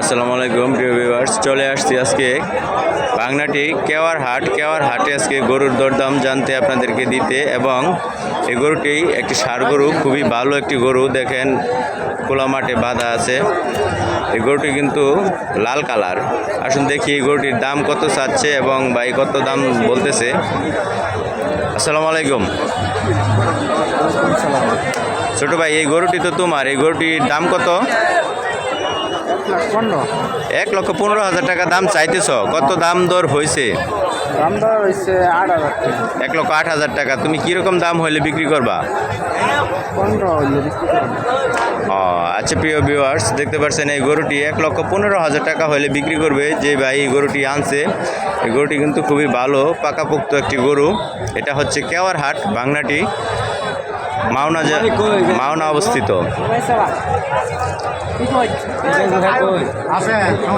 আসসালামু আলাইকুম প্রিয় ভিউয়ার্স চলে আসছি আজকে বাংলাটি কেওয়ার হাট। কেওয়ার হাটে আজকে গরুর দরদাম জানতে আপনাদেরকে দিতে এবং এই গরুটি একটি ষাড় গরু খুবই ভালো একটি গরু। দেখেন খোলা মাঠে বাঁধা আছে। এই গরুটি কিন্তু লাল কালার। আসুন দেখি এই গরুটির দাম কত চাচ্ছে এবং ভাই কত দাম বলতেছে। আসসালামু আলাইকুম। ছোট ভাই এই গরুটি তো তোমার। এই গরুটির দাম কত? এক লক্ষ পনেরো হাজার টাকা দাম চাইতেছ। কত দাম দর হয়েছে এক লক্ষ আট হাজার টাকা। তুমি কীরকম দাম হইলে বিক্রি করবা? পনেরো হইলে বিক্রি করব। ও আচ্ছা প্রিয় ভিউয়ার্স দেখতে পাচ্ছেন এই গরুটি এক লক্ষ পনেরো হাজার টাকা হলে বিক্রি করবে যে ভাই এই গরুটি আনছে। এই গরুটি কিন্তু খুবই ভালো পাকাপোক্ত একটি গরু। এটা হচ্ছে কেওয়ার হাট বাংলাটি। মাওনা মাওনা অবস্থিত।